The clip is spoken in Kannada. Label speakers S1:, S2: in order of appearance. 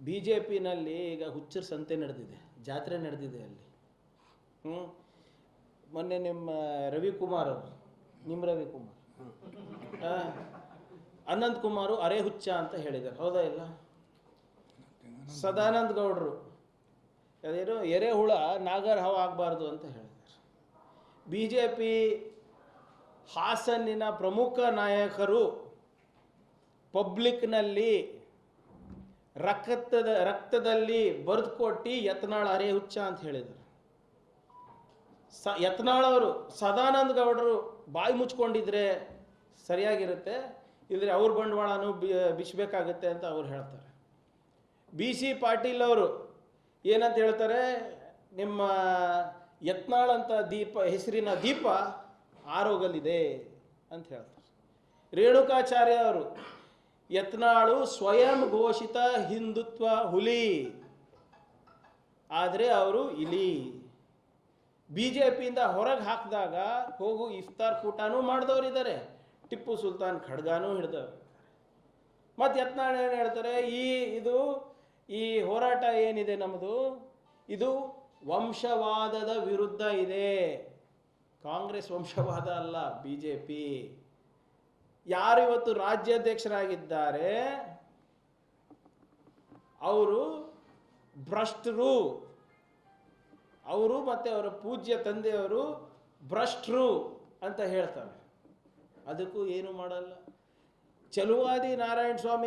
S1: ಬಿ ಜೆ ಪಿನಲ್ಲಿ ಈಗ ಹುಚ್ಚರ ಸಂತೆ ನಡೆದಿದೆ, ಜಾತ್ರೆ ನಡೆದಿದೆ ಅಲ್ಲಿ. ಹ್ಞೂ ಮೊನ್ನೆ ನಿಮ್ಮ ರವಿಕುಮಾರ್ ಅವರು, ನಿಮ್ಮ ರವಿಕುಮಾರ್. ಅನಂತ್ ಕುಮಾರು ಅರೆ ಹುಚ್ಚ ಅಂತ ಹೇಳಿದ್ದಾರೆ, ಹೌದಾ ಇಲ್ಲ? ಸದಾನಂದ ಗೌಡರು, ಅದೇನು ಎರೆಹುಳ ನಾಗರ ಹಾವು ಆಗಬಾರ್ದು ಅಂತ ಹೇಳಿದ್ದಾರೆ. ಬಿ ಜೆ ಪಿ ಹಾಸನ್ನಿನ ಪ್ರಮುಖ ನಾಯಕರು ಪಬ್ಲಿಕ್ನಲ್ಲಿ ರಕ್ತದ, ರಕ್ತದಲ್ಲಿ ಬರೆದು ಕೊಟ್ಟು ಯತ್ನಾಳ್ ಅರೆ ಹುಚ್ಚ ಅಂತ ಹೇಳಿದರು. ಸ, ಯತ್ನಾಳ್ ಅವರು ಸದಾನಂದ ಗೌಡರು ಬಾಯಿ ಮುಚ್ಕೊಂಡಿದ್ರೆ ಸರಿಯಾಗಿರುತ್ತೆ ಇಲ್ಲದ್ರೆ ಅವ್ರ ಬಂಡವಾಳನೂ ಬಿ ಬಿಚ್ಚಬೇಕಾಗುತ್ತೆ ಅಂತ ಅವ್ರು ಹೇಳ್ತಾರೆ. ಬಿ ಸಿ ಪಾಟೀಲ್ ಅವರು ಏನಂತ ಹೇಳ್ತಾರೆ, ನಿಮ್ಮ ಯತ್ನಾಳ್ ಅಂತ ದೀಪ, ಹೆಸರಿನ ದೀಪ ಆರೋಗಲಿದೆ ಅಂತ ಹೇಳ್ತಾರೆ. ರೇಣುಕಾಚಾರ್ಯ ಅವರು ಯತ್ನಾಳು ಸ್ವಯಂ ಘೋಷಿತ ಹಿಂದುತ್ವ ಹುಲಿ. ಆದರೆ ಅವರು ಇಲಿ. ಬಿ ಜೆ ಪಿಯಿಂದ ಹೊರಗೆ ಹಾಕಿದಾಗ ಹೋಗು ಇಫ್ತಾರ್ ಕೂಟನೂ ಮಾಡಿದವರಿದ್ದಾರೆ. ಟಿಪ್ಪು ಸುಲ್ತಾನ್ ಖಡ್ಗಾನೂ ಹಿಡ್ದವ್ರು. ಮತ್ತು ಯತ್ನಾಳು ಏನು ಹೇಳ್ತಾರೆ? ಈ, ಇದು, ಈ ಹೋರಾಟ ಏನಿದೆ ನಮ್ಮದು ಇದು ವಂಶವಾದದ ವಿರುದ್ಧ ಇದೆ. ಕಾಂಗ್ರೆಸ್ ವಂಶವಾದ ಅಲ್ಲ ಬಿ ಜೆ ಪಿ ಯಾರು ಇವತ್ತು ರಾಜ್ಯಾಧ್ಯಕ್ಷರಾಗಿದ್ದಾರೆ? ಅವರು ಭ್ರಷ್ಟರು. ಅವರು ಮತ್ತೆ ಅವರ ಪೂಜ್ಯ ತಂದೆಯವರು ಭ್ರಷ್ಟರು ಅಂತ ಹೇಳ್ತಾರೆ. ಅದಕ್ಕೂ ಏನು ಮಾಡಲ್ಲ. ಚಲುವಾದಿ ನಾರಾಯಣ ಸ್ವಾಮಿ